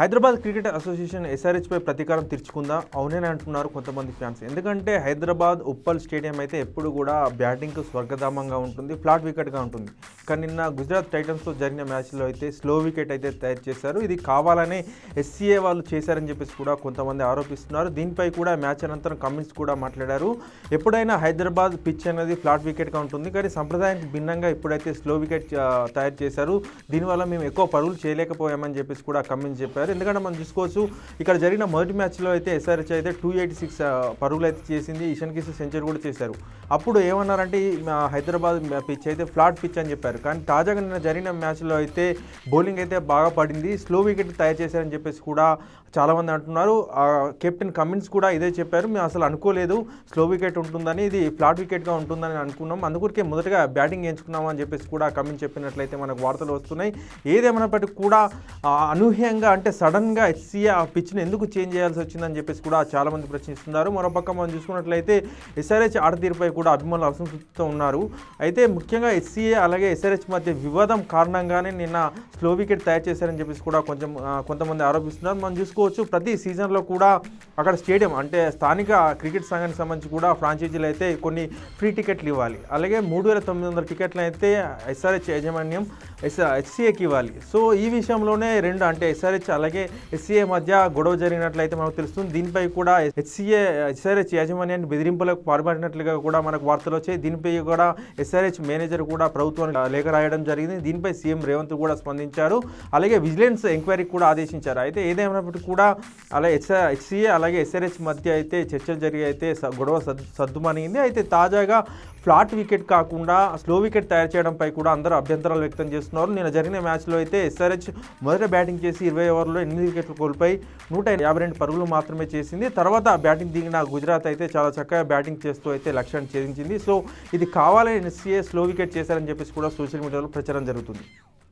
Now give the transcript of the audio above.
Hyderabad cricket association ఎస్ఆర్హెచ్పై ప్రతీకారం తీర్చుకుందా? అవునని అంటున్నారు కొంతమంది ఫ్యాన్స్. ఎందుకంటే హైదరాబాద్ ఉప్పల్ స్టేడియం అయితే ఎప్పుడు కూడా బ్యాటింగ్కు స్వర్గధామంగా ఉంటుంది ఫ్లాట్ వికెట్గా ఉంటుంది. కానీ నిన్న గుజరాత్ టైటన్స్తో జరిగిన మ్యాచ్లో అయితే స్లో వికెట్ అయితే తయారు చేశారు. ఇది కావాలనే ఎస్సీఏ వాళ్ళు చేశారని చెప్పేసి కూడా కొంతమంది ఆరోపిస్తున్నారు. దీనిపై కూడా మ్యాచ్ అనంతరం కమెంట్స్ కూడా మాట్లాడారు. ఎప్పుడైనా హైదరాబాద్ పిచ్ అనేది ఫ్లాట్ వికెట్గా ఉంటుంది. కానీ సంప్రదాయానికి భిన్నంగా ఇప్పుడైతే స్లో వికెట్ తయారు చేశారు. దీనివల్ల మేము ఎక్కువ పరుగులు చేయలేకపోయామని చెప్పేసి కూడా కమెంట్స్ చెప్పారు. ఎందుకంటే మనం చూసుకోవచ్చు ఇక్కడ జరిగిన మొదటి మ్యాచ్లో అయితే ఎస్ఆర్హెచ్ అయితే టూ ఎయిటీ సిక్స్ పరుగులు అయితే చేసింది. ఇషన్ కిషన్ సెంచరీ కూడా చేశారు. అప్పుడు ఏమన్నారంటే హైదరాబాద్ పిచ్ అయితే ఫ్లాట్ పిచ్ అని చెప్పారు. కానీ తాజాగా నిన్న జరిగిన మ్యాచ్లో అయితే బౌలింగ్ అయితే బాగా పడింది. స్లో వికెట్ తయారు చేశారని చెప్పేసి కూడా చాలామంది అంటున్నారు. కెప్టెన్ కమిన్స్ కూడా ఇదే చెప్పారు. మేము అసలు అనుకోలేదు స్లో వికెట్ ఉంటుందని ఇది ఫ్లాట్ వికెట్గా ఉంటుందని అనుకున్నాం. అందుకొరికే మొదటగా బ్యాటింగ్ ఎంచుకున్నామని చెప్పేసి కూడా కమిన్స్ చెప్పినట్లయితే మనకు వార్తలు వస్తున్నాయి. ఏదేమైనప్పటికీ కూడా అనూహ్యంగా అంటే సడన్గా ఎస్సీఏ ఆ పిచ్ని ఎందుకు చేంజ్ చేయాల్సి వచ్చిందని చెప్పేసి కూడా చాలామంది ప్రశ్నిస్తున్నారు. మరోపక్క మనం చూసుకున్నట్లయితే ఎస్ఆర్హెచ్ ఆడతీరుపై కూడా అభిమానులు అసంతృప్తితో ఉన్నారు. అయితే ముఖ్యంగా ఎస్సీఏ అలాగే ఎస్ఆర్హెచ్ మధ్య వివాదం కారణంగానే నిన్న స్లో వికెట్ తయారు చేశారని చెప్పేసి కూడా కొంచెం కొంతమంది ఆరోపిస్తున్నారు. మనం చూసుకోవచ్చు ప్రతి సీజన్లో కూడా అక్కడ స్టేడియం అంటే స్థానిక క్రికెట్ సంఘానికి సంబంధించి కూడా ఫ్రాంచైజీలు అయితే కొన్ని ఫ్రీ టికెట్లు ఇవ్వాలి. అలాగే మూడు వేల తొమ్మిది వందల టికెట్లు అయితే ఎస్ఆర్హెచ్ యాజమాన్యం ఎస్ ఎస్సీఏకి ఇవ్వాలి. సో ఈ విషయంలోనే రెండు అంటే ఎస్ఆర్హెచ్ అలాగే హెచ్సిఏ మధ్య గొడవ జరిగినట్లయితే మనకు తెలుస్తుంది. దీనిపై కూడా హెచ్సిఏ ఎస్ఆర్హెచ్ యాజమాన్యాన్ని బెదిరింపులకు పాల్పడినట్లుగా కూడా మనకు వార్తలు వచ్చాయి. దీనిపై కూడా ఎస్ఆర్హెచ్ మేనేజర్ కూడా ప్రభుత్వానికి లేఖ రాయడం జరిగింది. దీనిపై సీఎం రేవంత్ కూడా స్పందించారు. అలాగే విజిలెన్స్ ఎంక్వైరీ కూడా ఆదేశించారు. అయితే ఏదేమైనప్పటికీ కూడా అలాగే హెచ్ హెచ్సిఏ అలాగే ఎస్ఆర్హెచ్ మధ్య అయితే చర్చలు జరిగి అయితే గొడవ సద్ అయితే తాజాగా ఫ్లాట్ వికెట్ కాకుండా స్లో వికెట్ తయారు చేయడంపై కూడా అందరూ అభ్యంతరాలు వ్యక్తం చేస్తున్నారు. నిన్న జరిగిన మ్యాచ్లో అయితే ఎస్ఆర్హెచ్ మొదట బ్యాటింగ్ చేసి ఇరవై ఓవర్లో ఎనిమిది వికెట్లు కోల్పోయి నూట యాభై రెండు పరుగులు మాత్రమే చేసింది. తర్వాత బ్యాటింగ్ దిగిన గుజరాత్ అయితే చాలా చక్కగా బ్యాటింగ్ చేస్తూ అయితే లక్ష్యాన్ని ఛేదించింది. సో ఇది కావాలని ఎన్సీఏ స్లో వికెట్ చేశారని చెప్పేసి కూడా సోషల్ మీడియాలో ప్రచారం జరుగుతుంది.